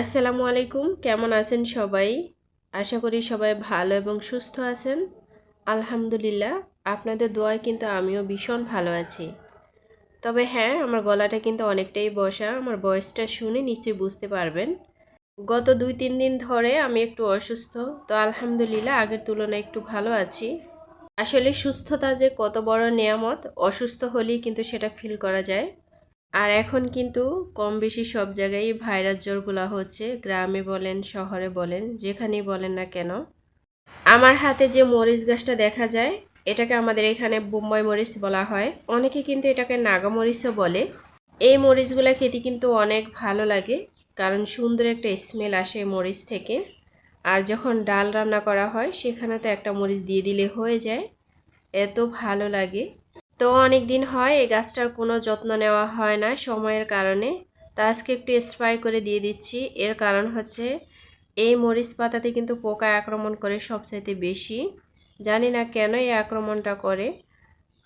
আসসালামু আলাইকুম, কেমন আছেন সবাই? আশা করি সবাই ভালো এবং সুস্থ আছেন। আলহামদুলিল্লাহ, আপনাদের দোয়ায় কিন্তু আমিও ভীষণ ভালো আছি। তবে হ্যাঁ আমার গলাটা কিন্তু অনেকটাই বসা, আমার বয়সটা শুনে নিশ্চয়ই বুঝতে পারবেন। গত দুই তিন দিন ধরে আমি একটু অসুস্থ, তো আলহামদুলিল্লাহ আগের তুলনায় একটু ভালো আছি। আসলে সুস্থতা যে কত বড় নিয়ামত, অসুস্থ হলেই কিন্তু সেটা ফিল করা যায়। আর এখন কিন্তু কম বেশি সব জায়গায় ভাইরাস জ্বরগুলো হচ্ছে। গ্রামে বলেন, শহরে বলেন, যেখানেই বলেন না কেন। আমার হাতে যে মরিচ গাছটা দেখা যায়, এটাকে আমাদের এখানে বোম্বাই মরিচ বলা হয়। অনেকে কিন্তু এটাকে নাগা মরিচও বলে। এই মরিচগুলো খেতে কিন্তু অনেক ভালো লাগে, কারণ সুন্দর একটা স্মেল আসে মরিচ থেকে। আর যখন ডাল রান্না করা হয় সেখানে তো একটা মরিচ দিয়ে দিলে হয়ে যায়। এত ভালো লাগে। তো অনেক দিন হয় এই গাছটার কোনো যত্ন নেওয়া হয় না সময়ের কারণে। তা আজকে একটু স্প্রে করে দিয়ে দিচ্ছি। এর কারণ হচ্ছে এই মরিচ পাতাতে কিন্তু পোকা আক্রমণ করে সবচাইতে বেশি। জানি না কেন এই আক্রমণটা করে।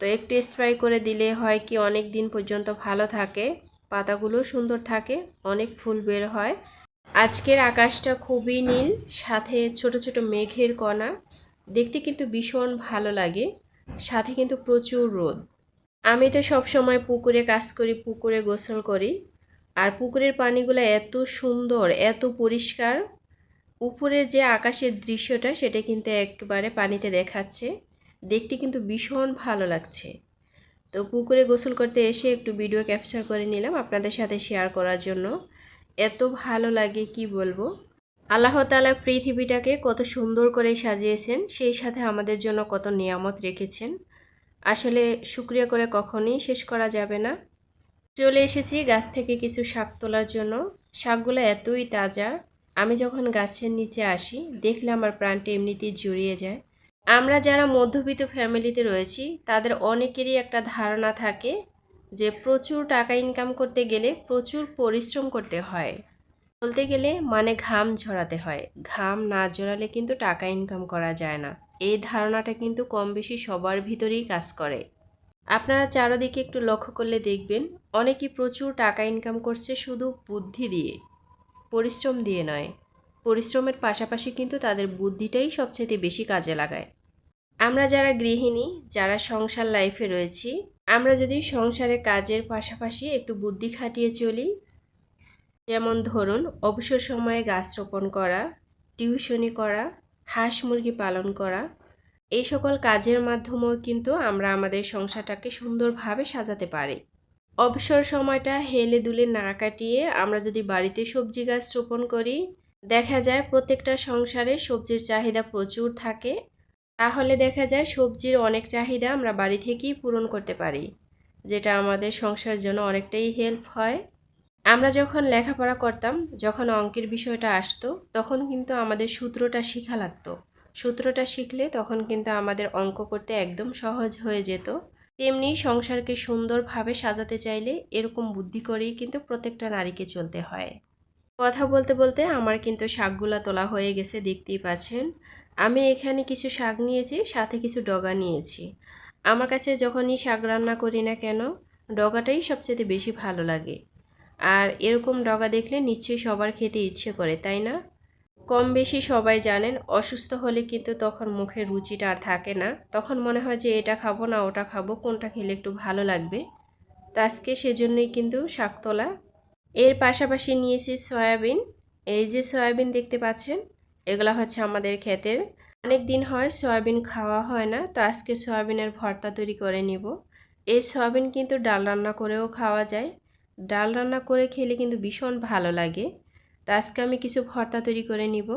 তো একটু স্প্রে করে দিলে হয় কি অনেক দিন পর্যন্ত ভালো থাকে, পাতাগুলো সুন্দর থাকে, অনেক ফুল বের হয়। আজকের আকাশটা খুবই নীল, সাথে ছোট ছোট মেঘের কণা। দেখতে কিন্তু ভীষণ ভালো লাগে। সাথে কিন্তু প্রচুর রোদ। আমি তো সব সময় পুকুরে কাজ করি, পুকুরে গোসল করি। আর পুকুরের পানিগুলো এত সুন্দর, এত পরিষ্কার। উপরের যে আকাশের দৃশ্যটা, সেটা কিন্তু একবারে পানিতে দেখাচ্ছে। দেখতে কিন্তু ভীষণ ভালো লাগছে। তো পুকুরে গোসল করতে এসে একটু ভিডিও ক্যাপচার করে নিলাম আপনাদের সাথে শেয়ার করার জন্য। এত ভালো লাগে, কি বলব? আল্লাহ তালা পৃথিবীটাকে কত সুন্দর করে সাজিয়েছেন, সেই সাথে আমাদের জন্য কত নিয়ামত রেখেছেন। আসলে শুক্রিয়া করে কখনই শেষ করা যাবে না। চলে এসেছি গাছ থেকে কিছু শাক তোলার জন্য। শাকগুলো এতই তাজা, আমি যখন গাছের নিচে আসি, দেখলে আমার প্রাণটা এমনিতেই জুড়িয়ে যায়। আমরা যারা মধ্যবিত্ত ফ্যামিলিতে রয়েছি, তাদের অনেকেরই একটা ধারণা থাকে যে প্রচুর টাকা ইনকাম করতে গেলে প্রচুর পরিশ্রম করতে হয়। বলতে গেলে মানে ঘাম ঝরাতে হয়। ঘাম না ঝরালে কিন্তু টাকা ইনকাম করা যায় না। এই ধারণাটা কিন্তু কম বেশি সবার ভিতরেই কাজ করে। আপনারা চারদিকে একটু লক্ষ্য করলে দেখবেন অনেকেই প্রচুর টাকা ইনকাম করছে শুধু বুদ্ধি দিয়ে, পরিশ্রম দিয়ে নয়। পরিশ্রমের পাশাপাশি কিন্তু তাদের বুদ্ধিটাই সবচেয়ে বেশি কাজে লাগায়। আমরা যারা গৃহিণী, যারা সংসার লাইফে রয়েছি, আমরা যদি সংসারের কাজের পাশাপাশি একটু বুদ্ধি খাটিয়ে চলি যেমন ধরুন, অবসর সময়ে গাছ রোপণ করা, টিউশনি করা, হাঁস মুরগি পালন করা, এই সকল কাজের মাধ্যমেও কিন্তু আমরা আমাদের সংসারটাকে সুন্দরভাবে সাজাতে পারি। অবসর সময়টা হেলে দুলে না কাটিয়ে আমরা যদি বাড়িতে সবজি গাছ রোপণ করি, দেখা যায় প্রত্যেকটা সংসারে সবজির চাহিদা প্রচুর থাকে, তাহলে দেখা যায় সবজির অনেক চাহিদা আমরা বাড়ি থেকেই পূরণ করতে পারি, যেটা আমাদের সংসারের জন্য অনেকটাই হেল্প হয়। আমরা যখন লেখাপড়া করতাম, যখন অঙ্কের বিষয়টা আসতো, তখন কিন্তু আমাদের সূত্রটা শেখা লাগতো। সূত্রটা শিখলে তখন কিন্তু আমাদের অঙ্ক করতে একদম সহজ হয়ে যেত। তেমনি সংসারকে সুন্দরভাবে সাজাতে চাইলে এরকম বুদ্ধি করেই কিন্তু প্রত্যেকটা নারীকে চলতে হয়। কথা বলতে বলতে আমার কিন্তু শাকগুলা তোলা হয়ে গেছে, দেখতেই পাচ্ছেন। আমি এখানে কিছু শাক নিয়েছি, সাথে কিছু ডগা নিয়েছি। আমার কাছে যখনই শাক রান্না করি না কেন, ডগাটাই সবচেয়ে বেশি ভালো লাগে। আর এরকম ডগা দেখলে নিশ্চয়ই সবার খেতে ইচ্ছে করে, তাই না? কম বেশি সবাই জানেন, অসুস্থ হলে কিন্তু তখন মুখের রুচিটা আর থাকে না। তখন মনে হয় যে এটা খাব না, ওটা খাব, কোনটা খেলে একটু ভালো লাগবে। তো আজকে সেজন্যই কিন্তু শাকতলা এর পাশাপাশি নিয়েছি সয়াবিন। এই যে সয়াবিন দেখতে পাচ্ছেন, এগুলো হচ্ছে আমাদের ক্ষেতের। অনেক দিন হয় সয়াবিন খাওয়া হয় না, তো আজকে সয়াবিনের ভর্তা তৈরি করে নিব। এই সয়াবিন কিন্তু ডাল রান্না করেও খাওয়া যায়। ডাল রান্না করে খেলে কিন্তু ভীষণ ভালো লাগে। তো আজকে আমি কিছু ভর্তা তৈরি করে নিব।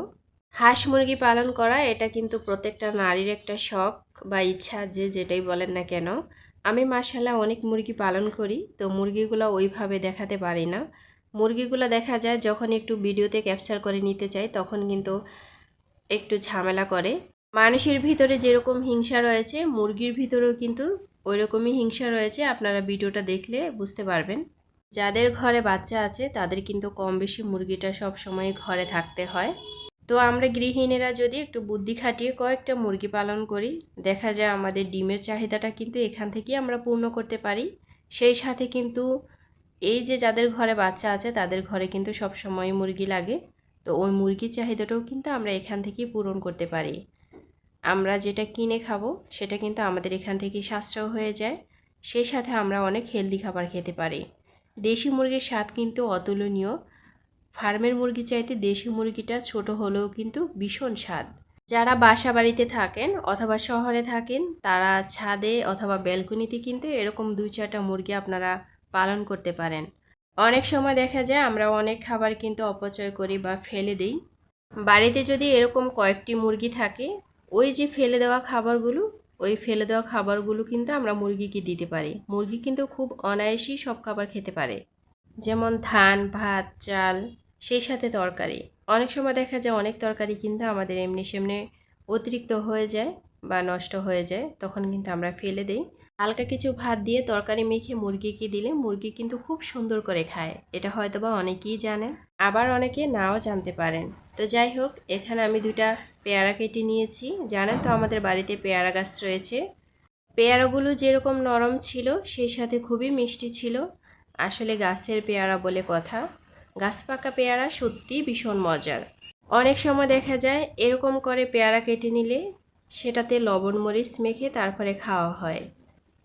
হাঁস মুরগি পালন করা, এটা কিন্তু প্রত্যেকটা নারীর একটা শখ বা ইচ্ছা যে যেটাই বলেন না কেন। আমি মাসাল্লাহ অনেক মুরগি পালন করি, তো মুরগিগুলো ওইভাবে দেখাতে পারি না। মুরগিগুলো দেখা যায় যখন একটু ভিডিওতে ক্যাপচার করে নিতে চাই, তখন কিন্তু একটু ঝামেলা করে। মানুষের ভিতরে যেরকম হিংসা রয়েছে, মুরগির ভিতরেও কিন্তু ওই রকমই হিংসা রয়েছে। আপনারা ভিডিওটা দেখলে বুঝতে পারবেন। যাদের ঘরে বাচ্চা আছে, তাদের কিন্তু কম বেশি মুরগিটা সব সময় ঘরে থাকতে হয়। তো আমরা গৃহিণীরা যদি একটু বুদ্ধি খাটিয়ে কয়েকটা মুরগি পালন করি, দেখা যায় আমাদের ডিমের চাহিদাটা কিন্তু এখান থেকেই আমরা পূর্ণ করতে পারি। সেই সাথে কিন্তু এই যে যাদের ঘরে বাচ্চা আছে, তাদের ঘরে কিন্তু সব সময় মুরগি লাগে। তো ওই মুরগির চাহিদাটাও কিন্তু আমরা এখান থেকেই পূরণ করতে পারি। আমরা যেটা কিনে খাব, সেটা কিন্তু আমাদের এখান থেকেই সাশ্রয় হয়ে যায়। সেই সাথে আমরা অনেক হেলদি খাবার খেতে পারি। দেশি মুরগির স্বাদ কিন্তু অতুলনীয়। ফার্মের মুরগি চাইতে দেশি মুরগিটা ছোট হলেও কিন্তু ভীষণ স্বাদ। যারা বাসা বাড়িতে থাকেন অথবা শহরে থাকেন, তারা ছাদে অথবা ব্যালকনিতে কিন্তু এরকম দুই চারটা মুরগি আপনারা পালন করতে পারেন। অনেক সময় দেখা যায় আমরা অনেক খাবার কিন্তু অপচয় করি বা ফেলে দিই। বাড়িতে যদি এরকম কয়েকটি মুরগি থাকে, ওই যে ফেলে দেওয়া খাবারগুলো ওই ফেলে দেওয়া খাবারগুলো কিন্তু আমরা মুরগিকে দিতে পারি। মুরগি কিন্তু খুব অনায়াসেই সব খাবার খেতে পারে। যেমন ধান, ভাত, চাল, সেই সাথে তরকারি। অনেক সময় দেখা যায় অনেক তরকারি কিন্তু আমাদের এমনি সেমনি অতিরিক্ত হয়ে যায় বা নষ্ট হয়ে যায়, তখন কিন্তু আমরা ফেলে দিই। হালকা কিছু ভাত দিয়ে তরকারি মেখে মুরগিকে দিলে, মুরগি কিন্তু খুব সুন্দর করে খায়। এটা হয়তো বা অনেকেই জানেন আবার অনেকে নাও জানতে পারেন। তো যাই হোক, এখানে আমি দুটা পেয়ারা কেটে নিয়েছি। জানেন তো আমাদের বাড়িতে পেয়ারা গাছ রয়েছে। পেয়ারাগুলো যেরকম নরম ছিল, সেই সাথে খুবই মিষ্টি ছিল। আসলে গাছের পেয়ারা বলে কথা। গাছ পাকা পেয়ারা সত্যি ভীষণ মজার। অনেক সময় দেখা যায়, এরকম করে পেয়ারা কেটে নিলে সেটাতে লবণ মরিচ মেখে তারপরে খাওয়া হয়।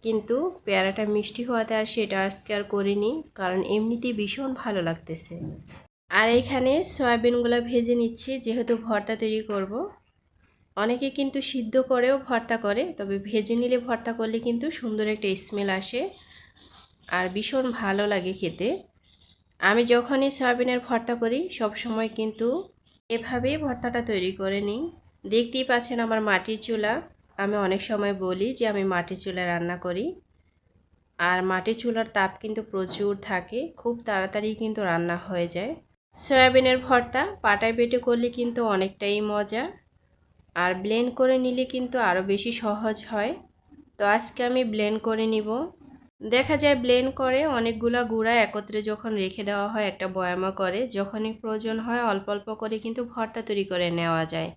কিন্তু পেয়ারাটা মিষ্টি হওয়াতে আর সেটা আজকে আর করিনি, কারণ এমনিতেই ভীষণ ভালো লাগতেছে। আর এখানে সয়াবিনগুলো ভেজে নিচ্ছি, যেহেতু ভর্তা তৈরি করব। অনেকে কিন্তু সিদ্ধ করেও ভর্তা করে, তবে ভেজে নিলে ভর্তা করলে কিন্তু সুন্দর একটা স্মেল আসে আর ভীষণ ভালো লাগে খেতে। আমি যখনই সয়াবিনের ভর্তা করি সব সময় কিন্তু এভাবেই ভর্তাটা তৈরি করে নিই। দেখতেই পাচ্ছেন আমার মাটির চুলা। আমি অনেক সময় বলি যে, আমি মাটির চুলায় রান্না করি। আর মাটির চুলার তাপ কিন্তু প্রচুর থাকে, খুব তাড়াতাড়ি কিন্তু রান্না হয়ে যায়। সয়াবিনের ভর্তা পাটায় বেটে করলে কিন্তু অনেকটাই মজা, আর ব্লেন্ড করে নিলে কিন্তু আরও বেশি সহজ হয়। তো আজকে আমি ব্লেন্ড করে নিব। দেখা যায় ব্লেন্ড করে অনেকগুলা গুঁড়া একত্রে যখন রেখে দেওয়া হয়, একটা বয়ামা করে, যখনই প্রয়োজন হয় অল্প অল্প করে কিন্তু ভর্তা তৈরি করে নেওয়া যায়।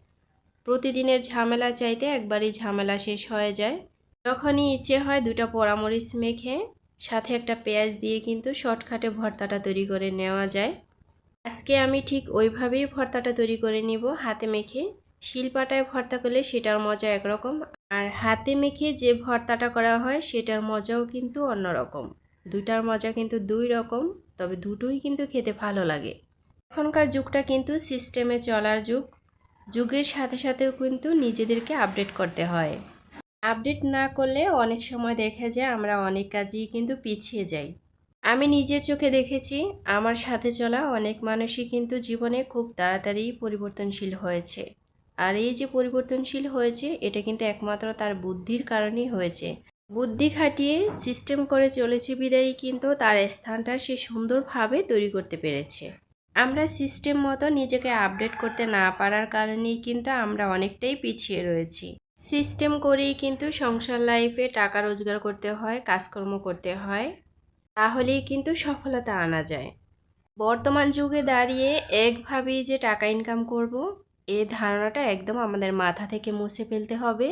প্রতিদিনের ঝামেলা চাইতে একবারই ঝামেলা শেষ হয়ে যায়। যখনই ইচ্ছে হয় দুটা পোড়ামরিচ মেখে, সাথে একটা পেঁয়াজ দিয়ে কিন্তু শর্টকাটে ভর্তাটা তৈরি করে নেওয়া যায়। আজকে আমি ঠিক ওইভাবেই ভর্তাটা তৈরি করে নিব হাতে মেখে। শিলপাটায় ভর্তা করলে সেটার মজা একরকম আর হাতে মেখে যে ভর্তাটা করা হয় সেটার মজাও কিন্তু অন্যরকম। দুইটার মজা কিন্তু দুই রকম, তবে দুটোই কিন্তু খেতে ভালো লাগে। এখনকার যুগটা কিন্তু সিস্টেমে চলার যুগ। যুগের সাথে সাথেও কিন্তু নিজেদেরকে আপডেট করতে হয়। আপডেট না করলে অনেক সময় দেখা যায় আমরা অনেক কাজেই কিন্তু পিছিয়ে যাই। আমি নিজের চোখে দেখেছি, আমার সাথে চলা অনেক মানুষই কিন্তু জীবনে খুব তাড়াতাড়ি পরিবর্তনশীল হয়েছে। আর এই যে পরিবর্তনশীল হয়েছে, এটা কিন্তু একমাত্র তার বুদ্ধির কারণেই হয়েছে। বুদ্ধি খাটিয়ে সিস্টেম করে চলেছে বিদায়ী কিন্তু তার স্থানটা সে সুন্দরভাবে তৈরি করতে পেরেছে। আমরা সিস্টেম মতো নিজেকে আপডেট করতে না পারার কারণেই কিন্তু আমরা অনেকটাই পিছিয়ে রয়েছি। সিস্টেম করেই কিন্তু সংসার লাইফে টাকা রোজগার করতে হয়, কাজকর্ম করতে হয়, তাহলেই কিন্তু সফলতা আনা যায়। বর্তমান যুগে দাঁড়িয়ে একভাবেই যে টাকা ইনকাম করব এই ধারণাটা একদম আমাদের মাথা থেকে মুছে ফেলতে হবে।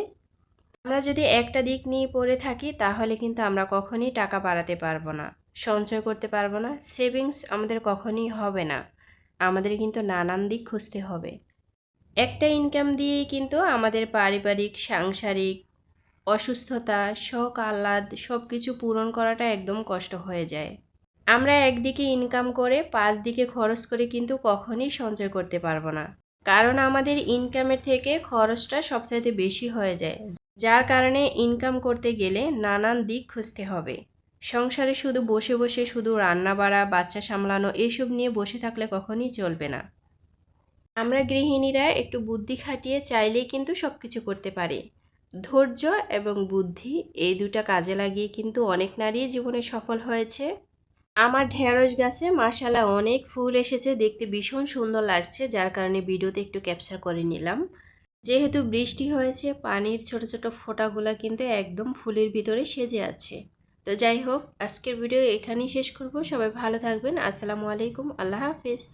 আমরা যদি একটা দিক নিয়ে পড়ে থাকি, তাহলে কিন্তু আমরা কখনই টাকা বাড়াতে পারব না, সঞ্চয় করতে পারব না, সেভিংস আমাদের কখনই হবে না। আমাদের কিন্তু নানান দিক খুঁজতে হবে। একটা ইনকাম দিয়েই কিন্তু আমাদের পারিবারিক, সাংসারিক, অসুস্থতা, শখ, আহ্লাদ সব কিছু পূরণ করাটা একদম কষ্ট হয়ে যায়। আমরা একদিকে ইনকাম করে পাঁচ দিকে খরচ করে কিন্তু কখনই সঞ্চয় করতে পারব না। কারণ আমাদের ইনকামের থেকে খরচটা সবচাইতে বেশি হয়ে যায়। যার কারণে ইনকাম করতে গেলে নানান দিক খুঁজতে হবে। সংসারে শুধু বসে বসে শুধু রান্না বাড়া, বাচ্চা সামলানো এইসব নিয়ে বসে থাকলে কখনই চলবে না। আমরা গৃহিণীরা একটু বুদ্ধি খাটিয়ে চাইলেই কিন্তু সব কিছু করতে পারি। ধৈর্য এবং বুদ্ধি, এই দুটা কাজে লাগিয়ে কিন্তু অনেক নারী জীবনে সফল হয়েছে। আমার ঢেঁড়স গাছে মাসালা অনেক ফুল এসেছে, দেখতে ভীষণ সুন্দর লাগছে, যার কারণে ভিডিওতে একটু ক্যাপচার করে নিলাম। যেহেতু বৃষ্টি হয়েছে, পানির ছোট ছোট ফোঁটাগুলো কিন্তু একদম ফুলের ভিতরে সেজে আছে। তো যাই হোক, আজকের ভিডিও এখানেই শেষ করব। সবাই ভালো থাকবেন। আসসালামু আলাইকুম। আল্লাহ হাফিজ।